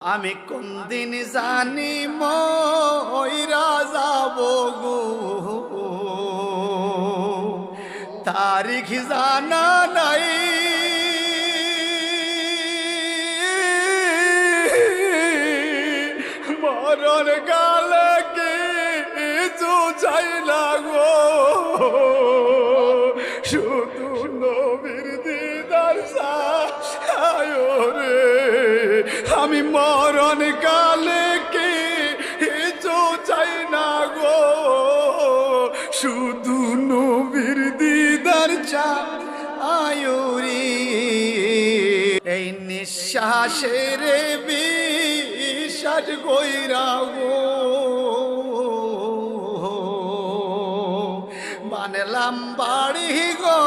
আমি কোন দিন জানি ময়রা যাব গো তারিখ জানা নাই। মরণ গালে কিছু চাই না গো। শুধু আমি মরণ কালে কি কিছু চাই না গো? শুধু নবীর দিদার চায়ুরি এই নিঃশ্বাসের বিশ্বাস কইরা গো। বানলাম বাড়ি গো।